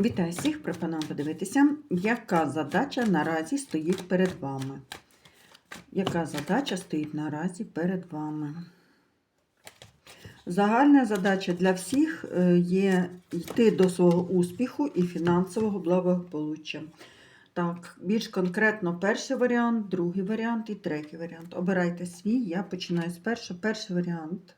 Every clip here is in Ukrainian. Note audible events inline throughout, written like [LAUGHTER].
Вітаю всіх! Пропоную подивитися, яка задача наразі стоїть перед вами. Яка задача стоїть наразі перед вами? Загальна задача для всіх е, є йти до свого успіху і фінансового благополуччя. Так, більш конкретно перший варіант, другий варіант і третій варіант. Обирайте свій, я починаю з першого. Перший варіант.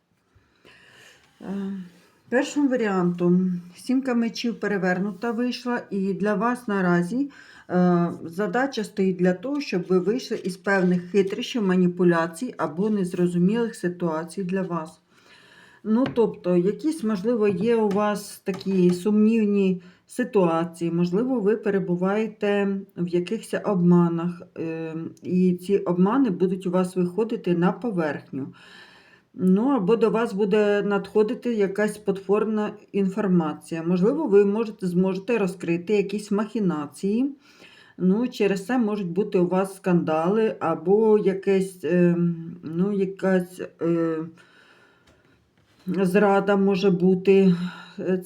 Першим варіантом сімка мечів перевернута вийшла, і для вас наразі е, задача стоїть для того, щоб ви вийшли із певних хитрощів, маніпуляцій або незрозумілих ситуацій для вас. Ну, тобто, якісь, можливо, є у вас такі сумнівні ситуації, можливо, ви перебуваєте в якихось обманах, е, і ці обмани будуть у вас виходити на поверхню. Ну, або до вас буде надходити якась потворна інформація. Можливо, ви можете, зможете розкрити якісь махінації. Ну, через це можуть бути у вас скандали, або якесь, е, ну, якась е, зрада може бути.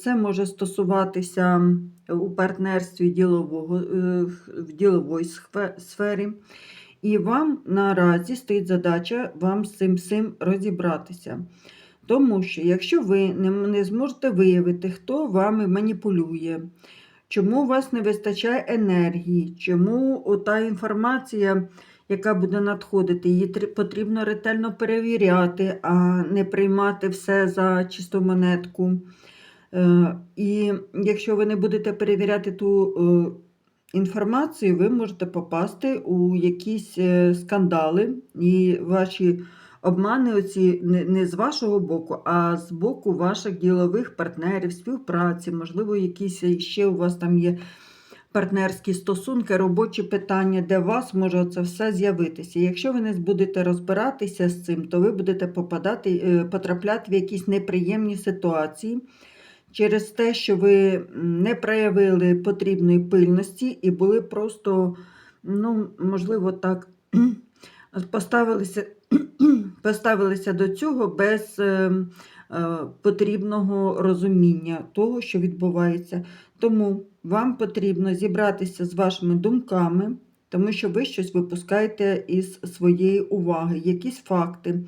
Це може стосуватися у партнерстві ділового, е, в діловій сфері. І вам наразі стоїть задача вам з цим всім розібратися. Тому що, якщо ви не, зможете виявити, хто вами маніпулює, чому у вас не вистачає енергії, чому та інформація, яка буде надходити, її потрібно ретельно перевіряти, а не приймати все за чисту монетку. Е, І якщо ви не будете перевіряти ту е, інформацію, ви можете попасти у якісь е, скандали, і ваші обмани оці не, з вашого боку, а з боку ваших ділових партнерів, співпраці, можливо, якісь ще у вас там є партнерські стосунки, робочі питання, де вас може це все з'явитися. Якщо ви не будете розбиратися з цим, то ви будете попадати, е, потрапляти в якісь неприємні ситуації через те, що ви не проявили потрібної пильності і були просто, ну, можливо, так, [CLEARS THROAT] поставилися, [CLEARS THROAT] поставилися до цього без е, е, потрібного розуміння того, що відбувається. Тому вам потрібно зібратися з вашими думками, тому що ви щось випускаєте із своєї уваги, якісь факти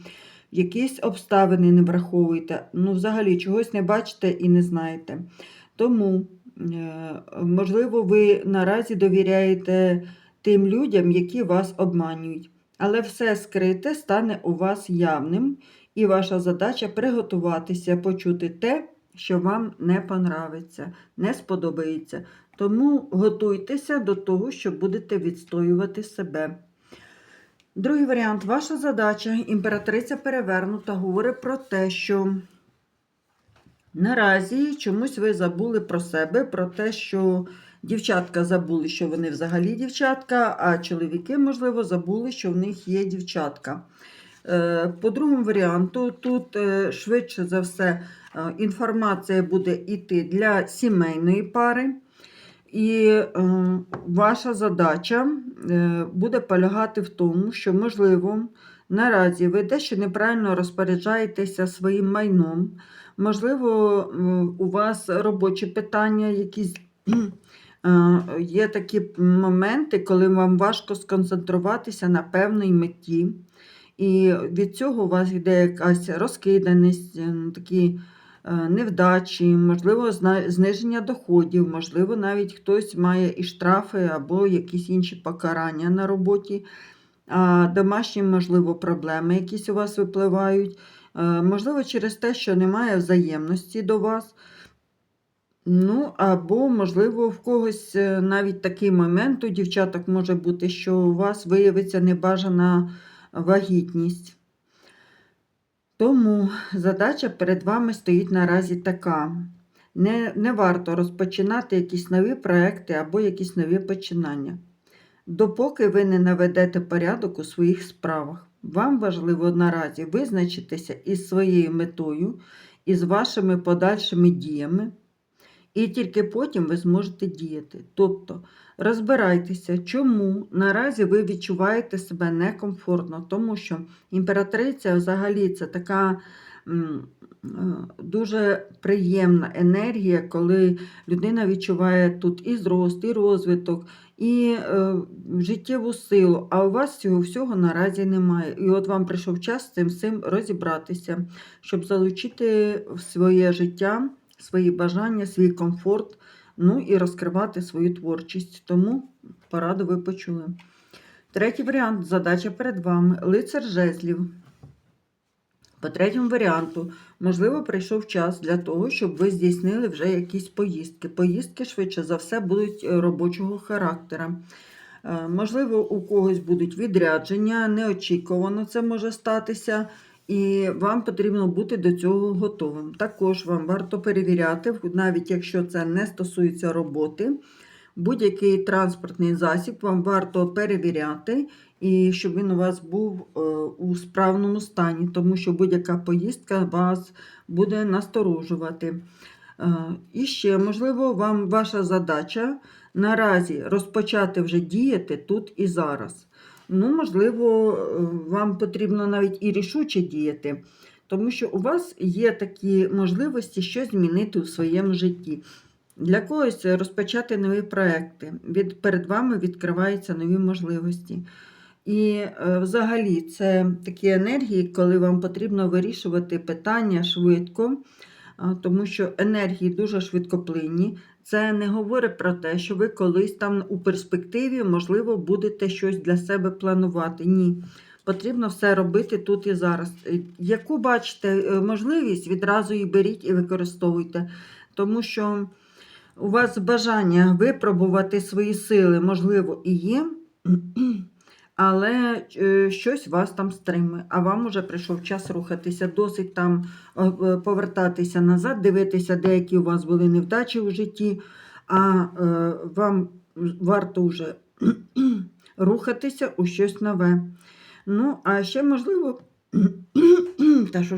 якісь обставини не враховуєте, ну, взагалі чогось не бачите і не знаєте. Тому, е, можливо, ви наразі довіряєте тим людям, які вас обманюють. Але все скрите стане у вас явним, і ваша задача приготуватися почути те, що вам не понравиться, не сподобається. Тому готуйтеся до того, що будете відстоювати себе. Другий варіант. Ваша задача, імператриця перевернута, говорить про те, що наразі чомусь ви забули про себе, про те, що дівчатка забули, що вони взагалі дівчатка, а чоловіки, можливо, забули, що в них є дівчатка. Е, По другому варіанту, тут е, швидше за все е, інформація буде йти для сімейної пари. І е, ваша задача е, буде полягати в тому, що, можливо, наразі ви дещо неправильно розпоряджаєтеся своїм майном. Можливо, у вас робочі питання, якісь е, є такі моменти, коли вам важко сконцентруватися на певній меті. І від цього у вас йде якась розкиданість, е, такі е, невдачі, можливо, зниження доходів, можливо, навіть хтось має і штрафи або якісь інші покарання на роботі, домашні, можливо, проблеми якісь у вас випливають. Е, Можливо, через те, що немає взаємності до вас. Ну, або, можливо, в когось е, навіть такий момент у дівчаток може бути, що у вас виявиться небажана вагітність. Тому задача перед вами стоїть наразі така. Не, не варто розпочинати якісь нові проекти або якісь нові починання. Допоки ви не наведете порядок у своїх справах. Вам важливо наразі визначитися із своєю метою і з вашими подальшими діями, і тільки потім ви зможете діяти. Тобто розбирайтеся, чому наразі ви відчуваєте себе некомфортно, тому що імператриця взагалі це така е, дуже приємна енергія, коли людина відчуває тут і зрост, і розвиток, і е, життєву силу, а у вас цього всього наразі немає. І от вам прийшов час з цим всім розібратися, щоб залучити в своє життя свої бажання, свій комфорт, ну і розкривати свою творчість. Тому пораду ви почули. Третій варіант задача перед вами лицар жезлів. По третьому варіанту, можливо, прийшов час для того, щоб ви здійснили вже якісь поїздки. Поїздки, швидше за все, будуть е, робочого характера. Е, Можливо, у когось будуть відрядження, неочікувано це може статися, і вам потрібно бути до цього готовим. Також вам варто перевіряти, навіть якщо це не стосується роботи, будь-який транспортний засіб вам варто перевіряти, і щоб він у вас був е, у справному стані, тому що будь-яка поїздка вас буде насторожувати. Е, І ще, можливо, вам ваша задача наразі розпочати вже діяти тут і зараз. Ну, можливо, е, вам потрібно навіть і рішуче діяти, тому що у вас є такі можливості щось змінити у своєму житті. Для когось розпочати нові проекти. Від, перед вами відкриваються нові можливості. І е, взагалі це такі енергії, коли вам потрібно вирішувати питання швидко, тому що енергії дуже швидкоплинні. Це не говорить про те, що ви колись там у перспективі, можливо, будете щось для себе планувати. Ні. Потрібно все робити тут і зараз. Яку бачите е, можливість, відразу її беріть і використовуйте. Тому що у вас бажання випробувати свої сили, можливо, і є, але е, щось вас там стримує, а вам уже прийшов час рухатися, досить там е, е, повертатися назад, дивитися, деякі у вас були невдачі у житті, а вам варто вже [CLEARS THROAT] рухатися у щось нове. Ну, а ще можливо, [CLEARS THROAT] та що ж